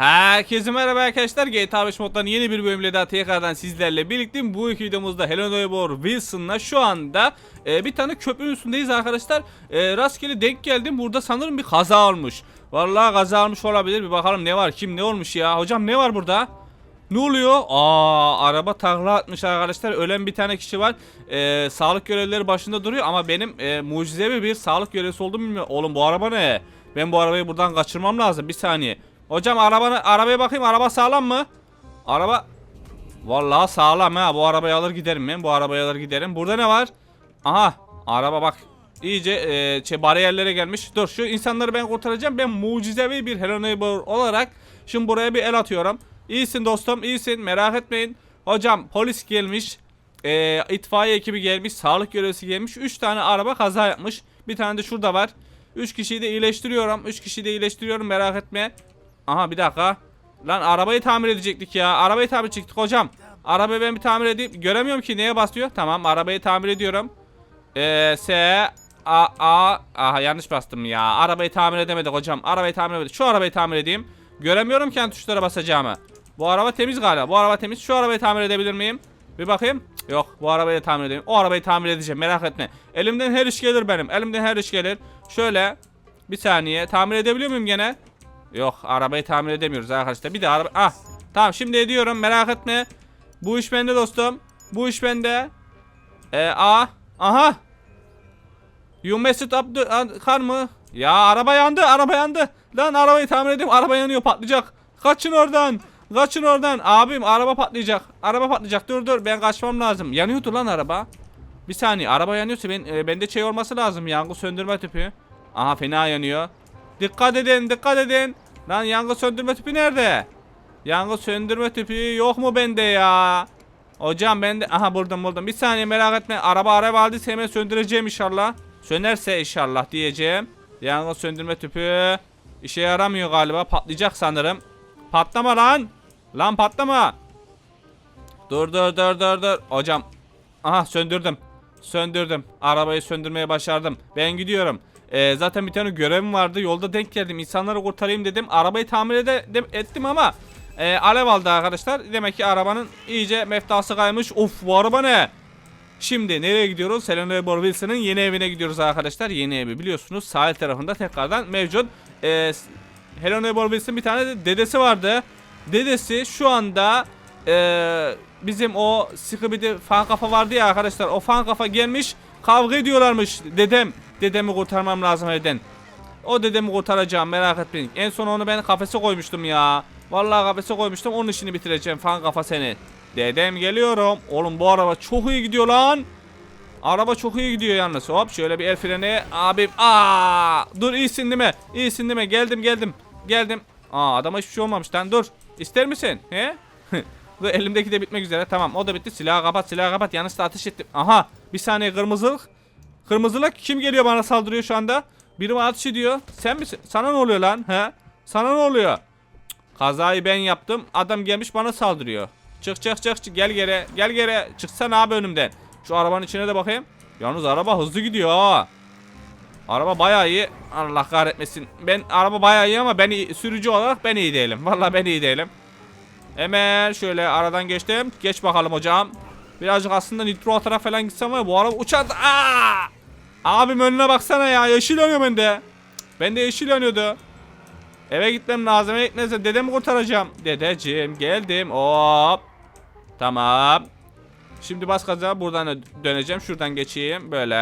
Herkese merhaba arkadaşlar. GTA 5 moddan yeni bir bölümle daha tekrardan sizlerle birlikteyim. Bu iki videomuzda Helena Neighbor Wilson'la şu anda e, bir tane köprünün üstündeyiz arkadaşlar. E, rastgele denk geldim. Burada sanırım bir kaza olmuş. Vallahi kaza olmuş olabilir. Bir bakalım ne var? Kim ne olmuş ya? Hocam ne var burada? Ne oluyor? Aa araba takla atmış arkadaşlar. Ölen bir tane kişi var. Ee, sağlık görevlileri başında duruyor ama benim e, mucizevi bir sağlık görevlisi olduğumu bilmiyorum. Oğlum bu araba ne? Ben bu arabayı buradan kaçırmam lazım. Bir saniye. Hocam arabanı arabaya bakayım. Araba sağlam mı? Araba Vallahi sağlam ha. Bu arabayı alır giderim ben. Bu arabayı alır giderim. Burada ne var? Aha araba bak. İyice e, şey, bariyerlere gelmiş. Dur şu insanları ben kurtaracağım. Ben mucizevi bir Hello Neighbor olarak şimdi buraya bir el atıyorum. İyisin dostum iyisin merak etmeyin. Hocam polis gelmiş. E, itfaiye ekibi gelmiş. Sağlık görevlisi gelmiş. 3 tane araba kaza yapmış. Bir tane de şurada var. 3 kişiyi de iyileştiriyorum. 3 kişiyi de iyileştiriyorum merak etme. Aha bir dakika. Lan arabayı tamir edecektik ya. Arabayı tamir edecektik hocam. Arabayı ben bir tamir edeyim. Göremiyorum ki neye basıyor. Tamam arabayı tamir ediyorum. Ee, S A A Aha yanlış bastım ya. Arabayı tamir edemedik hocam. Arabayı tamir edemedik. Şu arabayı tamir edeyim. Göremiyorum ki hangi tuşlara basacağımı. Bu araba temiz galiba. Bu araba temiz. Şu arabayı tamir edebilir miyim? Bir bakayım. Yok bu arabayı da tamir edeyim. O arabayı tamir edeceğim merak etme. Elimden her iş gelir benim. Elimden her iş gelir. Şöyle bir saniye tamir edebiliyor muyum gene? Yok arabayı tamir edemiyoruz arkadaşlar. Bir de araba... Ah tamam şimdi ediyorum merak etme. Bu iş bende dostum. Bu iş bende. Ee, a aha. You messed up the uh, car mı? Ya araba yandı araba yandı. Lan arabayı tamir edeyim araba yanıyor patlayacak. Kaçın oradan. Kaçın oradan. Abim araba patlayacak. Araba patlayacak. Dur dur ben kaçmam lazım. Yanıyordu lan araba. Bir saniye araba yanıyorsa ben e, bende şey olması lazım. Yangın söndürme tüpü. Aha fena yanıyor. Dikkat edin dikkat edin. Lan yangın söndürme tüpü nerede? Yangın söndürme tüpü yok mu bende ya? Hocam ben de aha buldum buldum. Bir saniye merak etme. Araba araba aldıysa hemen söndüreceğim inşallah. Sönerse inşallah diyeceğim. Yangın söndürme tüpü işe yaramıyor galiba. Patlayacak sanırım. Patlama lan. Lan patlama. Dur dur dur dur dur. Hocam. Aha söndürdüm. Söndürdüm. Arabayı söndürmeye başardım. Ben gidiyorum. Ee, zaten bir tane görevim vardı. Yolda denk geldim. İnsanları kurtarayım dedim. Arabayı tamir ede de- ettim ama e, alev aldı arkadaşlar. Demek ki arabanın iyice meftası kaymış. Of bu araba ne? Şimdi nereye gidiyoruz? Helena Bor Wilson'ın yeni evine gidiyoruz arkadaşlar. Yeni evi biliyorsunuz sahil tarafında tekrardan mevcut. Ee, Helena Bor Wilson bir tane de dedesi vardı. Dedesi şu anda ee, bizim o Skibidi fan kafa vardı ya arkadaşlar. O fan kafa gelmiş kavga ediyorlarmış dedem. Dedemi kurtarmam lazım evden. O dedemi kurtaracağım merak etmeyin. En son onu ben kafese koymuştum ya. Vallahi kafese koymuştum onun işini bitireceğim fan kafa seni. Dedem geliyorum. Oğlum bu araba çok iyi gidiyor lan. Araba çok iyi gidiyor yalnız. Hop şöyle bir el freni. Abim. Aa! Dur iyisin değil mi? İyisin değil mi? Geldim geldim. Geldim. Aa adama hiçbir şey olmamış lan. Dur. İster misin? He? Dur elimdeki de bitmek üzere. Tamam o da bitti. Silahı kapat silahı kapat. Yanlışla ateş ettim. Aha. Bir saniye kırmızılık. Kırmızılık kim geliyor bana saldırıyor şu anda? Biri bana ateş ediyor. Sen misin? Sana ne oluyor lan? He? Sana ne oluyor? Cık, Kazayı ben yaptım. Adam gelmiş bana saldırıyor. Çık çık çık çık. Gel geri. Gel geri. Çıksana abi önümden. Şu arabanın içine de bakayım. Yalnız araba hızlı gidiyor. Araba bayağı iyi. Allah kahretmesin. Ben araba bayağı iyi ama ben iyi- sürücü olarak ben iyi değilim. Vallahi ben iyi değilim. Hemen şöyle aradan geçtim. Geç bakalım hocam. Birazcık aslında nitro atarak falan gitsem var ya, bu araba uçar. Aa! Abim önüne baksana ya. Yeşil yanıyor bende. Bende yeşil yanıyordu. Eve gitmem lazım. Eve gitmezsem dedemi kurtaracağım. Dedeciğim geldim. Hop. Tamam. Şimdi bas gaza buradan dö- döneceğim. Şuradan geçeyim. Böyle.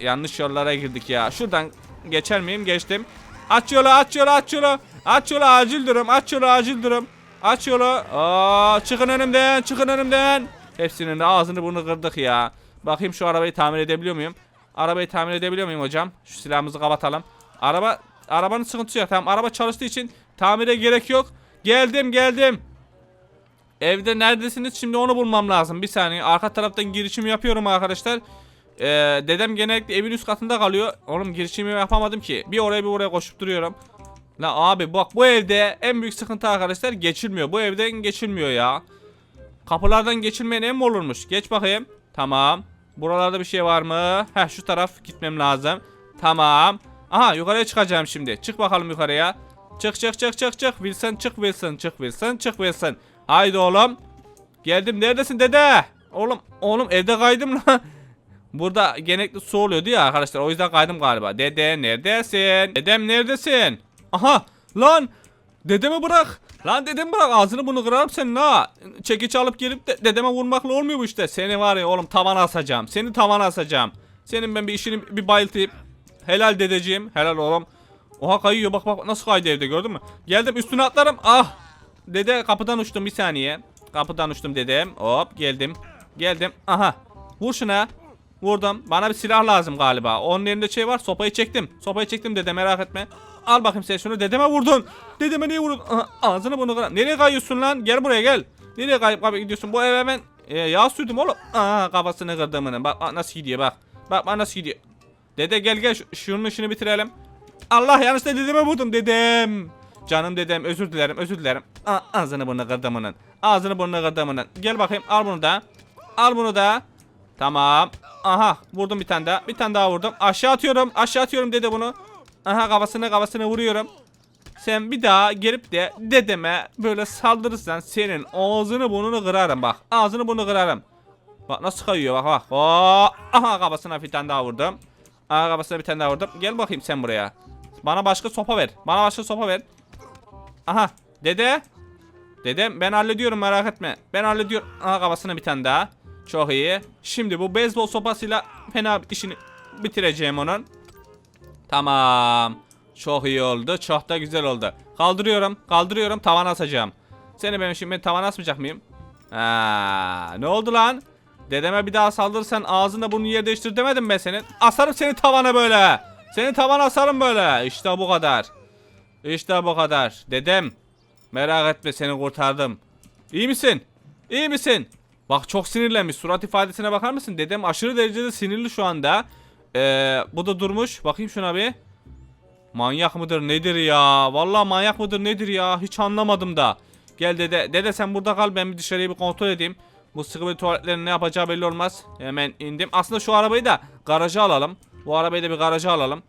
Yanlış yollara girdik ya. Şuradan geçer miyim? Geçtim. Aç yolu aç yolu aç yolu. Aç yolu acil durum. Aç yolu acil durum. Aç yolu. Aa, çıkın önümden çıkın önümden. Hepsinin de ağzını burnunu kırdık ya. Bakayım şu arabayı tamir edebiliyor muyum? Arabayı tamir edebiliyor muyum hocam? Şu silahımızı kapatalım. Araba arabanın sıkıntısı yok. Tamam araba çalıştığı için tamire gerek yok. Geldim geldim. Evde neredesiniz? Şimdi onu bulmam lazım. Bir saniye. Arka taraftan girişim yapıyorum arkadaşlar. Ee, dedem genellikle evin üst katında kalıyor. Oğlum girişimi yapamadım ki. Bir oraya bir oraya koşup duruyorum. La abi bak bu evde en büyük sıkıntı arkadaşlar geçilmiyor. Bu evden geçilmiyor ya. Kapılardan geçilmeyen ev mi olurmuş? Geç bakayım. Tamam. Buralarda bir şey var mı? Heh şu taraf gitmem lazım. Tamam. Aha yukarıya çıkacağım şimdi. Çık bakalım yukarıya. Çık çık çık çık çık. Wilson çık Wilson çık Wilson çık Wilson. Haydi oğlum. Geldim neredesin dede? Oğlum oğlum evde kaydım lan. Burada genellikle su oluyordu ya arkadaşlar o yüzden kaydım galiba. Dede neredesin? Dedem neredesin? Aha lan dedemi bırak. Lan dedemi bırak ağzını bunu kırarım senin ha. Çekiç alıp gelip de dedeme vurmakla olmuyor bu işte. Seni var ya oğlum tavana asacağım. Seni tavana asacağım. Senin ben bir işini bir bayıltayım. Helal dedeciğim. Helal oğlum. Oha kayıyor bak bak nasıl kaydı evde gördün mü? Geldim üstüne atlarım. Ah. Dede kapıdan uçtum bir saniye. Kapıdan uçtum dedem. Hop geldim. Geldim. Aha. Vur şuna. Vurdum. Bana bir silah lazım galiba. Onun elinde şey var. Sopayı çektim. Sopayı çektim dede merak etme. Al bakayım sen şunu. Dedeme vurdun. Dedeme niye vurdun? Aha, ağzını bunu kırar. Nereye kayıyorsun lan? Gel buraya gel. Nereye kayıp kayıp gidiyorsun? Bu eve ben e, yağ sürdüm oğlum. Aha kafasını kırdımının. Bak, bak nasıl gidiyor bak. Bak bak nasıl gidiyor. Dede gel gel şu- şunun işini bitirelim. Allah yanlışlıkla dedeme vurdum dedem. Canım dedem özür dilerim özür dilerim. A- ağzını burnunu kırdımının. Ağzını burnunu kırdımının. Gel bakayım al bunu da. Al bunu da. Tamam. Aha vurdum bir tane daha. Bir tane daha vurdum. Aşağı atıyorum. Aşağı atıyorum dede bunu. Aha kafasına kafasına vuruyorum. Sen bir daha gelip de dedeme böyle saldırırsan senin ağzını burnunu kırarım bak. Ağzını burnunu kırarım. Bak nasıl kayıyor bak bak. Oo, aha kafasına bir tane daha vurdum. Aha kafasına bir tane daha vurdum. Gel bakayım sen buraya. Bana başka sopa ver. Bana başka sopa ver. Aha dede. Dedem ben hallediyorum merak etme. Ben hallediyorum. Aha kafasına bir tane daha. Çok iyi. Şimdi bu beyzbol sopasıyla fena işini bitireceğim onun. Tamam. Çok iyi oldu. Çok da güzel oldu. Kaldırıyorum. Kaldırıyorum. Tavan asacağım. Seni benim şimdi tavan asmayacak mıyım? Ha, ne oldu lan? Dedeme bir daha saldırırsan ağzında bunu yer değiştir demedim ben senin. Asarım seni tavana böyle. Seni tavana asarım böyle. İşte bu kadar. İşte bu kadar. Dedem. Merak etme seni kurtardım. İyi misin? İyi misin? Bak çok sinirlenmiş. Surat ifadesine bakar mısın? Dedem aşırı derecede sinirli şu anda. Ee, bu da durmuş. Bakayım şuna bir. Manyak mıdır nedir ya? Vallahi manyak mıdır nedir ya? Hiç anlamadım da. Gel dede. Dede sen burada kal ben bir dışarıyı bir kontrol edeyim. Bu sıkı bir tuvaletlerin ne yapacağı belli olmaz. Hemen indim. Aslında şu arabayı da garaja alalım. Bu arabayı da bir garaja alalım.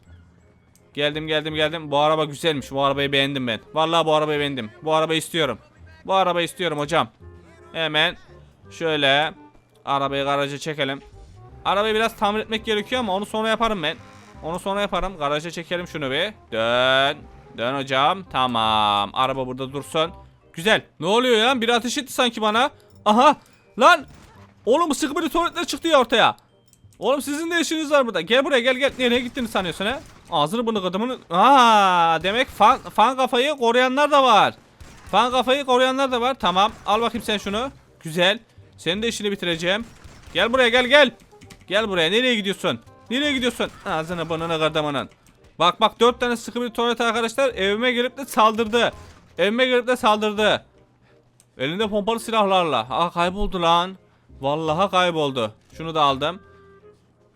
Geldim geldim geldim. Bu araba güzelmiş. Bu arabayı beğendim ben. Vallahi bu arabayı beğendim. Bu arabayı istiyorum. Bu arabayı istiyorum hocam. Hemen şöyle arabayı garaja çekelim. Arabayı biraz tamir etmek gerekiyor ama onu sonra yaparım ben. Onu sonra yaparım. Garaja çekelim şunu bir. Dön. Dön hocam. Tamam. Araba burada dursun. Güzel. Ne oluyor ya? Bir ateş etti sanki bana. Aha. Lan. Oğlum sıkı tuvaletler çıktı ya ortaya. Oğlum sizin de işiniz var burada. Gel buraya gel gel. Nereye gittiğini sanıyorsun ha? Ağzını bunu kadımını. Aa, demek fan, fan kafayı koruyanlar da var. Fan kafayı koruyanlar da var. Tamam. Al bakayım sen şunu. Güzel. Senin de işini bitireceğim. Gel buraya gel gel. Gel buraya. Nereye gidiyorsun? Nereye gidiyorsun? Ağzını burnunu kırdamanın. Bak bak dört tane sıkı bir tuvalet arkadaşlar evime gelip de saldırdı. Evime gelip de saldırdı. Elinde pompalı silahlarla. Aa kayboldu lan. Vallahi kayboldu. Şunu da aldım.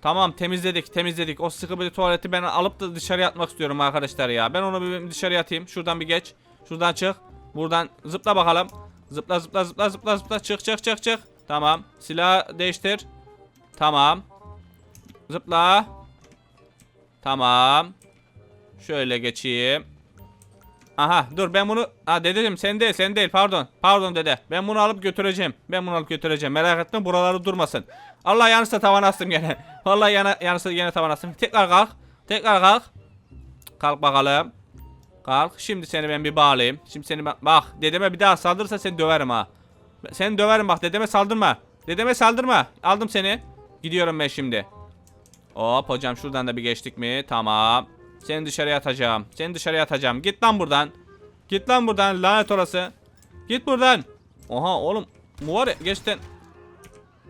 Tamam temizledik temizledik. O sıkı bir tuvaleti ben alıp da dışarıya atmak istiyorum arkadaşlar ya. Ben onu bir dışarıya atayım. Şuradan bir geç. Şuradan çık. Buradan zıpla bakalım. Zıpla zıpla zıpla zıpla zıpla çık çık çık çık. Tamam. Silah değiştir. Tamam. Zıpla. Tamam. Şöyle geçeyim. Aha dur ben bunu ha dedeciğim sen değil sen değil pardon pardon dede. Ben bunu alıp götüreceğim ben bunu alıp götüreceğim. Merak etme buraları durmasın. Allah yanlışsa tavan astım gene. Vallahi yana, yanlışsa gene tavan astım. Tekrar kalk tekrar kalk. Kalk bakalım. Kalk. Şimdi seni ben bir bağlayayım. Şimdi seni ben- bak dedeme bir daha saldırırsa seni döverim ha. Seni döverim bak dedeme saldırma. Dedeme saldırma. Aldım seni gidiyorum ben şimdi Hop hocam şuradan da bir geçtik mi? Tamam. Seni dışarıya atacağım. Seni dışarıya atacağım. Git lan buradan. Git lan buradan lanet orası. Git buradan. Oha oğlum. Bu var ya gerçekten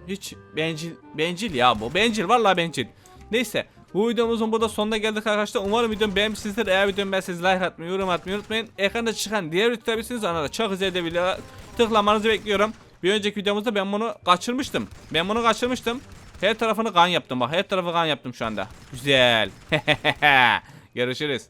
hiç bencil bencil ya bu. Bencil vallahi bencil. Neyse. Bu videomuzun burada sonuna geldik arkadaşlar. Umarım videomu beğenmişsinizdir. Eğer videomu beğendiyseniz like atmayı, yorum atmayı unutmayın. Ekranda çıkan diğer videolarınız ona da çok güzel de tıklamanızı bekliyorum. Bir önceki videomuzda ben bunu kaçırmıştım. Ben bunu kaçırmıştım. Her tarafını kan yaptım bak. Her tarafı kan yaptım şu anda. Güzel. Görüşürüz.